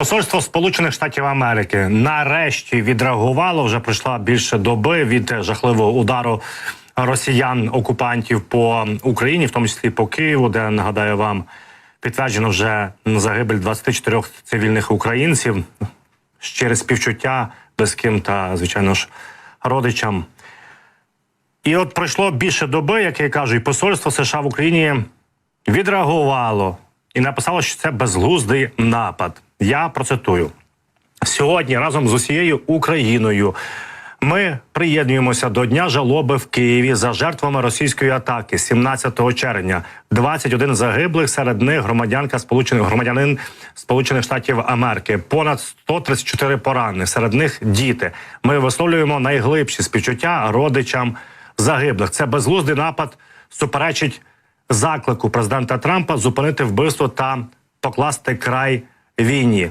Посольство Сполучених Штатів Америки нарешті відреагувало. Вже пройшла більше доби від жахливого удару росіян окупантів по Україні, в тому числі по Києву, де нагадаю вам підтверджено вже загибель 24 цивільних українців. Щире співчуття близьким та звичайно ж родичам. І от пройшло більше доби, як я кажу, і посольство США в Україні відреагувало і написало, що це безглуздий напад. Я процитую сьогодні разом з усією Україною. Ми приєднуємося до дня жалоби в Києві за жертвами російської атаки 17 червня. 21 загиблих, серед них громадянка сполучених громадянин Сполучених Штатів Америки. Понад 134 поранених, серед них діти. Ми висловлюємо найглибші співчуття родичам загиблих. Це безглуздий напад суперечить заклику президента Трампа зупинити вбивство та покласти край війні.